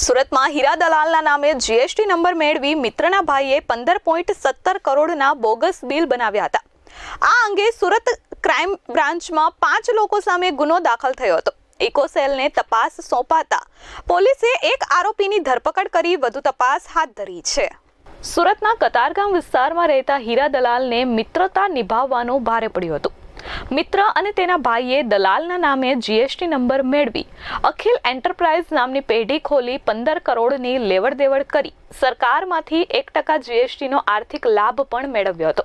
સુરતમાં હીરા દલાલના નામે GST number મેળવી મિત્રના ભાઈએ પંદર પોઈન્ટ સત્તર કરોડના બોગસ બિલ બનાવ્યા હતા. આ અંગે સુરત ક્રાઇમ બ્રાન્ચમાં પાંચ લોકો સામે ગુનો દાખલ થયો હતો. ઇકોસેલને તપાસ સોંપાતા પોલીસે એક આરોપીની ધરપકડ કરી વધુ તપાસ હાથ ધરી છે. સુરતના કતારગામ વિસ્તારમાં રહેતા હીરા દલાલને મિત્રતા નિભાવવાનું ભારે પડ્યું હતું. મિત્ર અને તેના ભાઈએ દલાલના નામે જીએસટી નંબર મેળવી. અખિલ એન્ટરપ્રાઇઝ નામની પેઢી ખોલી પંદર કરોડની લેવડ દેવડ કરી. સરકારમાંથી એક ટકા જીએસટીનો આર્થિક લાભ પણ મેળવ્યો હતો.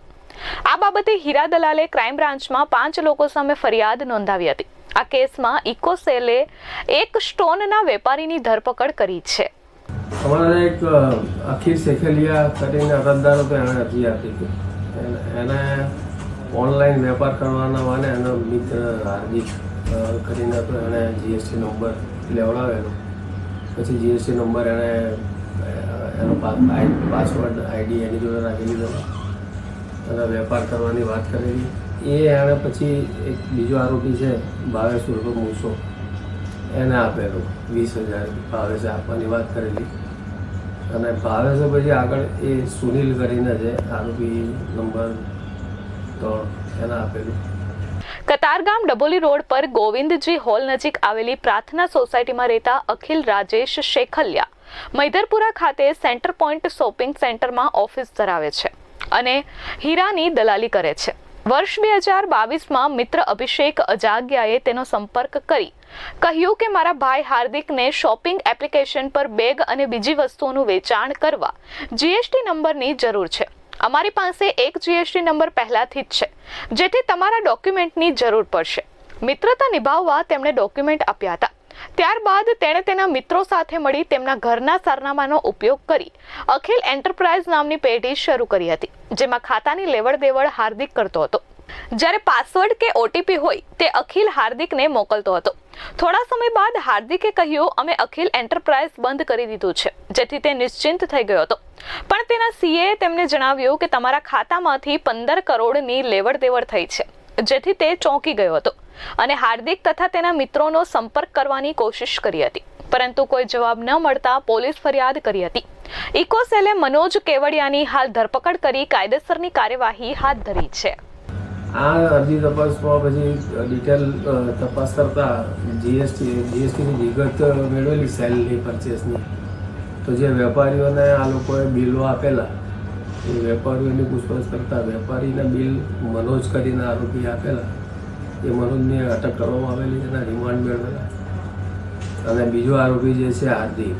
આ બાબતે હીરા દલાલે ક્રાઇમ બ્રાન્ચમાં પાંચ લોકો સામે ફરિયાદ નોંધાવી હતી. આ કેસમાં ઇકોસેલે એક સ્ટોનના વેપારીની ધરપકડ કરી છે. અમારા એક અ, અખિલ શેખલિયા કરીને અરજદાર હતો એણે અરજી આપી હતી. એને ઓનલાઈન વેપાર કરવાના વાને એનો મિત્ર હાર્દિક કરીને હતો એણે જીએસટી નંબર લેવડાવેલો. પછી જીએસટી નંબર એણે એનો પાસવર્ડ આઈડી એની જોડે રાખી લીધો અને વેપાર કરવાની વાત કરેલી. એ એણે પછી એક બીજો આરોપી છે, ભાવેશ ઉર્ફ મૂસો. એને આપેલો, વીસ હજાર ભાવેશે આપવાની વાત કરેલી. અને ભાવેશે પછી આગળ એ સુનિલ કરીને છે આરોપી નંબર ત્રણ એને આપેલું કતારગામ ડબોલી રોડ પર ગોવિંદજી હોલ નજીક આવેલી પ્રાર્થના સોસાયટીમાં રહેતા અખિલ રાજેશ શેખલિયા મૈદરપુરા ખાતે સેન્ટર પોઈન્ટ શોપિંગ સેન્ટરમાં ઓફિસ ધરાવે છે અને હીરાની દલાલી કરે છે. વર્ષ બે હજાર બાવીસમાં મિત્ર અભિષેક અજાગ્યાએ તેનો સંપર્ક કરી કહ્યું કે મારા ભાઈ હાર્દિકને શોપિંગ એપ્લિકેશન પર બેગ અને બીજી વસ્તુઓનું વેચાણ કરવા જીએસટી નંબરની જરૂર છે. અમારી પાસે એક જીએસટી નંબર પહેલાથી જ છે, જેથી તમારા ડોક્યુમેન્ટની જરૂર પડશે. મિત્રતા નિભાવવા તેમણે ડોક્યુમેન્ટ આપ્યા હતા. ત્યારબાદ તેણે તેના મિત્રો સાથે મળી તેમના ઘરના સરનામાનો ઉપયોગ કરી અખિલ એન્ટરપ્રાઇઝ નામની પેઢી શરૂ કરી હતી, જેમાં ખાતાની લેવડ દેવડ હાર્દિક કરતો હતો. જ્યારે પાસવર્ડ કે ઓટીપી હોય તે અખિલ હાર્દિકને મોકલતો હતો. થોડા સમય બાદ હાર્દિકે કહ્યું, અમે અખિલ એન્ટરપ્રાઇઝ બંધ કરી દીધું છે, જેથી તે નિશ્ચિંત થઈ ગયો હતો. પણ તેના સીએ તેમને જણાવ્યું કે તમારા ખાતામાંથી પંદર કરોડની લેવડ દેવડ થઈ છે, જેથી તે ચોંકી ગયો હતો. અને હાર્દિક તથા તેના મિત્રોનો સંપર્ક કરવાની કોશિશ કરી હતી, પરંતુ કોઈ જવાબ ન મળતા પોલીસ ફરિયાદ કરી હતી. ઇકોસેલે મનોજ કેવડિયાની હાલ ધરપકડ કરી કાયદેસરની કાર્યવાહી હાથ ધરી છે. આ અરજી તપાસમાં પછી ડિટેલ તપાસ કરતા જીએસટી, જીએસટીની વિગત મેળવેલી સેલની પરચેસની. તો જે વેપારીઓને આ લોકોએ બિલો આપેલા, એ વેપારીઓની પૂછપરછ કરતા વેપારીના બિલ મનોજ કરીને આરોપી આપેલા, એ મનોજને અટક કરવામાં આવેલી એના રિમાન્ડ મેળવેલા. અને બીજો આરોપી જે છે હાર્દિક,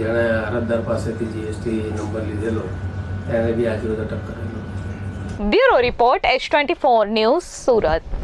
જેણે અરજદાર પાસેથી જીએસટી નંબર લીધેલો, એને બી આજરોજ અટક કરેલો. Bureau report H twenty four news Surat.